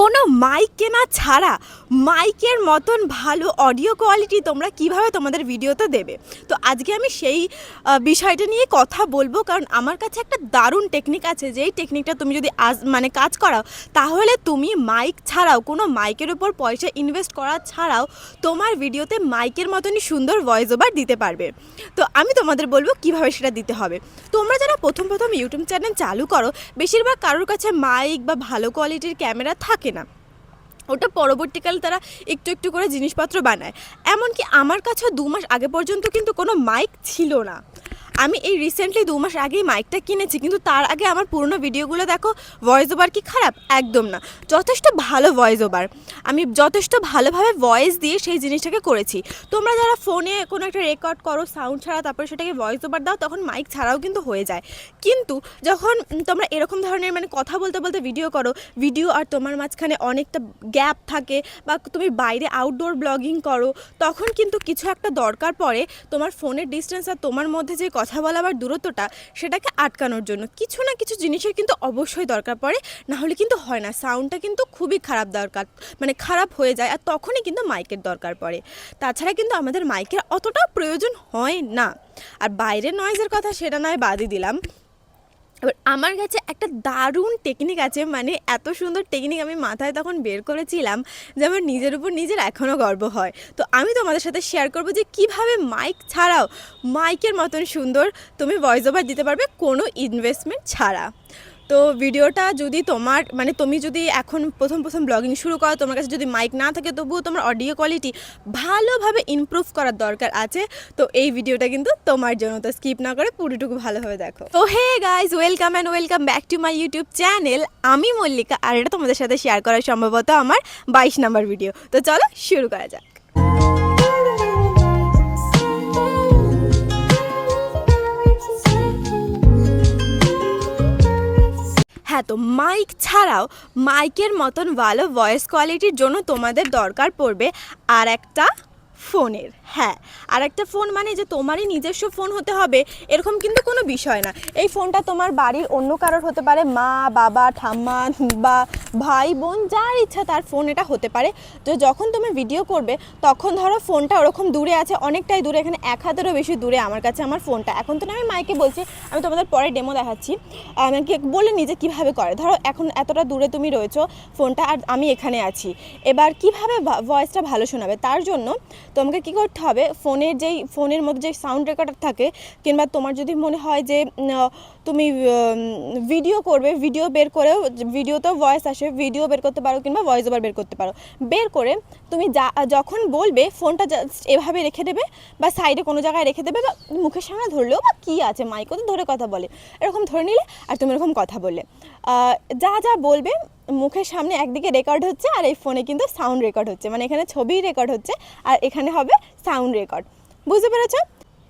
কোনো মাইক কেনা ছাড়া মাইকের মতন ভালো অডিও কোয়ালিটি তোমরা কীভাবে তোমাদের ভিডিওতে দেবে? তো আজকে আমি সেই বিষয়টা নিয়ে কথা বলব, কারণ আমার কাছে একটা দারুণ টেকনিক আছে, যেই টেকনিকটা তুমি যদি আজ মানে কাজ করাও, তাহলে তুমি মাইক ছাড়াও, কোনো মাইকের উপর পয়সা ইনভেস্ট করা ছাড়াও, তোমার ভিডিওতে মাইকের মতনই সুন্দর ভয়েস ওভার দিতে পারবে। তো আমি তোমাদের বলব কীভাবে সেটা দিতে হবে। তোমরা যারা প্রথম প্রথম ইউটিউব চ্যানেল চালু করো, বেশিরভাগ কারোর কাছে মাইক বা ভালো কোয়ালিটির ক্যামেরা থাকে না ওটা পরবর্তীকালে তারা একটু একটু করে জিনিসপত্র বানায়। এমনকি আমার কাছে দু মাস আগে পর্যন্ত কিন্তু কোনো মাইক ছিল না। আমি এই রিসেন্টলি দু মাস আগেই মাইকটা কিনেছি, কিন্তু তার আগে আমার পুরনো ভিডিওগুলো দেখো ভয়েস ওভার কি খারাপ? একদম না। যথেষ্ট ভালো ভয়েস ওভার আমি যথেষ্ট ভালোভাবে ভয়েস দিয়ে সেই জিনিসটাকে করেছি। তোমরা যারা ফোনে কোনো একটা রেকর্ড করো সাউন্ড ছাড়া তারপরে সেটাকে ভয়েস ওভার দাও, তখন মাইক ছাড়াও কিন্তু হয়ে যায়। কিন্তু যখন তোমরা এরকম ধরনের মানে কথা বলতে বলতে ভিডিও করো ভিডিও আর তোমার মাঝখানে অনেকটা গ্যাপ থাকে বা তুমি বাইরে আউটডোর ব্লগিং করো, তখন কিন্তু কিছু একটা দরকার পড়ে তোমার ফোনের ডিস্টেন্স আর তোমার মধ্যে যে কথা বলা বা দূরত্বটা সেটাকে আটকানোর জন্য। কিছু না কিছু জিনিসের কিন্তু অবশ্যই দরকার পড়ে, না হলে কিন্তু হয় না। সাউন্ডটা কিন্তু খুবই খারাপ দরকার মানে খারাপ হয়ে যায় আর তখনই কিন্তু মাইকের দরকার পড়ে। তাছাড়া কিন্তু আমাদের মাইকের অতটাও প্রয়োজন হয় না। আর বাইরের নয়েজের কথা সেটা নয়, বাদই দিলাম। এবার আমার কাছে একটা দারুণ টেকনিক আছে মানে এত সুন্দর টেকনিক আমি মাথায় তখন বের করেছিলাম যে আমার নিজের উপর নিজের এখনও গর্ব হয়। তো আমি তোমাদের সাথে শেয়ার করব যে কীভাবে মাইক ছাড়াও মাইকের মতন সুন্দর তুমি ভয়েস ওভার দিতে পারবে কোনো ইনভেস্টমেন্ট ছাড়া। তো ভিডিওটা যদি তোমার মানে তুমি যদি এখন প্রথম প্রথম ব্লগিং শুরু করো, তোমার কাছে যদি মাইক না থাকে, তবুও তোমার অডিও কোয়ালিটি ভালোভাবে ইমপ্রুভ করার দরকার আছে। তো এই ভিডিওটা কিন্তু তোমার জন্য, তো স্কিপ না করে পুরোটুকু ভালোভাবে দেখো। তো hey guys welcome and welcome back to my YouTube channel আমি মল্লিকা, আর এটা তোমাদের সাথে শেয়ার করা সম্ভবত আমার বাইশ নাম্বার ভিডিও তো চলো শুরু করা যাক। হ্যাঁ তো মাইক ছাড়াও মাইকের মতন ভালো ভয়েস কোয়ালিটির জন্য তোমাদের দরকার পড়বে আর একটা ফোনের। হ্যাঁ আর একটা ফোন মানে যে তোমারই নিজস্ব ফোন হতে হবে, এরকম কিন্তু কোনো বিষয় না। এই ফোনটা তোমার বাড়ির অন্য কারোর হতে পারে, মা, বাবা, ঠাম্মা, বা ভাই, বোন, যার ইচ্ছা তার ফোন এটা হতে পারে। তো যখন তুমি ভিডিও করবে, তখন ধরো ফোনটা ওরকম দূরে আছে, অনেকটাই দূরে, এখানে এক হাতেরও বেশি দূরে আমার কাছে আমার ফোনটা। এখন তো না, আমি মাইকে বলছি, আমি তোমাদের পরে ডেমো দেখাচ্ছি। আমাকে বলে নিজে কীভাবে করে? ধরো এখন এতটা দূরে তুমি রয়েছো, ফোনটা আর আমি এখানে আছি। এবার কীভাবে ভয়েসটা ভালো শোনাবে? তার জন্য তোমাকে কী করতে হবে? ফোনের যেই, ফোনের মধ্যে যে সাউন্ড রেকর্ডার থাকে কিংবা তোমার যদি মনে হয় যে তুমি ভিডিও করবে ভিডিও বের করেও ভিডিওতেও ভয়েস আসে ভিডিও বের করতে পারো কিংবা ভয়েস ওভার বের করতে পারো। বের করে তুমি যা, যখন বলবে, ফোনটা জাস্ট এভাবে রেখে দেবে বা সাইডে কোনো জায়গায় রেখে দেবে, বা মুখের সামনে ধরলেও বা কী আছে মাইকও তো ধরে কথা বলে। এরকম ধরে নিলে আর তুমি এরকম কথা বললে। যা যা বলবে মুখের সামনে একদিকে রেকর্ড হচ্ছে আর এই ফোনে কিন্তু সাউন্ড রেকর্ড হচ্ছে। মানে এখানে ছবি রেকর্ড হচ্ছে আর এখানে হবে সাউন্ড রেকর্ড বুঝতে পেরেছ?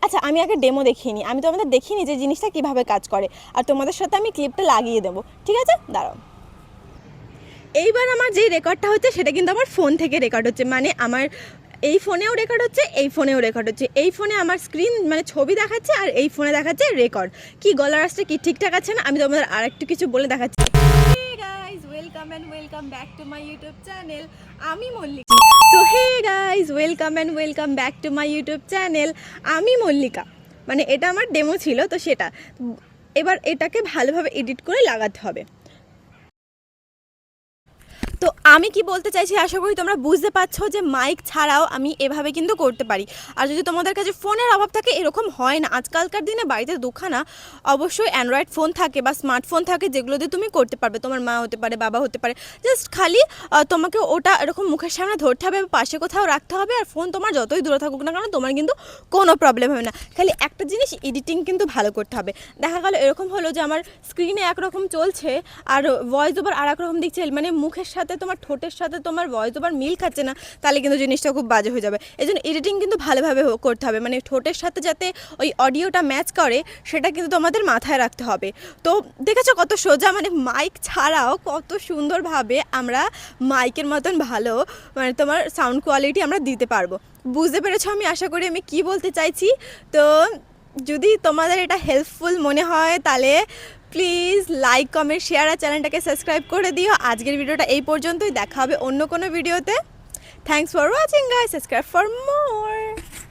আচ্ছা আমি আগে ডেমো দেখিনি আমি তোমাদের দেখিনি যে জিনিসটা কীভাবে কাজ করে। আর তোমাদের সাথে আমি ক্লিপটা লাগিয়ে দেবো। ঠিক আছে? দাঁড়াও। এইবার আমার যেই রেকর্ডটা হচ্ছে, সেটা কিন্তু আমার ফোন থেকে রেকর্ড হচ্ছে। মানে আমার এই ফোনেও রেকর্ড হচ্ছে, এই ফোনেও রেকর্ড হচ্ছে। এই ফোনে আমার স্ক্রিন মানে ছবি দেখাচ্ছে আর এই ফোনে দেখাচ্ছে রেকর্ড কি, গলার আসছে কি ঠিকঠাক আছে না? আমি তোমাদের আর একটু কিছু বলে দেখাচ্ছি। Welcome and welcome back to my YouTube channel আমি মল্লিকা। তো hey guys welcome and welcome back to my YouTube channel আমি মল্লিকা। মানে এটা আমার ডেমো ছিল, তো সেটা। এবার এটাকে ভালোভাবে এডিট করে লাগাতে হবে। তো আমি কি বলতে চাইছি, আশা করি তোমরা বুঝতে পারছ যে মাইক ছাড়াও আমি এভাবে কিন্তু করতে পারি। আর যদি তোমাদের কাছে ফোনের অভাব থাকে, এরকম হয় না। আজকালকার দিনে বাড়িতে দুখানা অবশ্যই অ্যান্ড্রয়েড ফোন থাকে বা স্মার্টফোন থাকে, যেগুলো দিয়ে তুমি করতে পারবে। তোমার মা হতে পারে, বাবা হতে পারে। জাস্ট খালি তোমাকে ওটা এরকম মুখের সামনে ধরতে হবে, পাশে কোথাও রাখতে হবে, আর ফোন তোমার যতই দূরে থাকুক না কেন, তোমার কিন্তু কোনো প্রবলেম হবে না। খালি একটা জিনিস এডিটিং কিন্তু ভালো করতে হবে। দেখা গেল, এরকম হলো যে আমার স্ক্রিনে একরকম চলছে, আর ভয়েস ওভার আর রকম দিচ্ছে মানে মুখের সাথে তোমার ঠোঁটের সাথে তোমার ভয়েস ওভার মিল খাচ্ছে না, তাহলে কিন্তু জিনিসটা খুব বাজে হয়ে যাবে। এই জন্য এডিটিং কিন্তু ভালোভাবে করতে হবে। মানে ঠোঁটের সাথে যাতে ওই অডিওটা ম্যাচ করে, সেটা কিন্তু তোমাদের মাথায় রাখতে হবে। তো দেখেছ কত সোজা মানে মাইক ছাড়াও কত সুন্দরভাবে আমরা মাইকের মতন ভালো মানে তোমার সাউন্ড কোয়ালিটি আমরা দিতে পারব। বুঝতে পেরেছ আমি? আশা করি আমি কি বলতে চাইছি? তো যদি তোমাদের এটা হেল্পফুল মনে হয়, তাহলে প্লিজ লাইক, কমেন্ট, শেয়ার আর চ্যানেলটাকে সাবস্ক্রাইব করে দিও। আজকের ভিডিওটা এই পর্যন্তই। দেখা হবে অন্য কোনো ভিডিওতে। Thanks for watching guy subscribe for more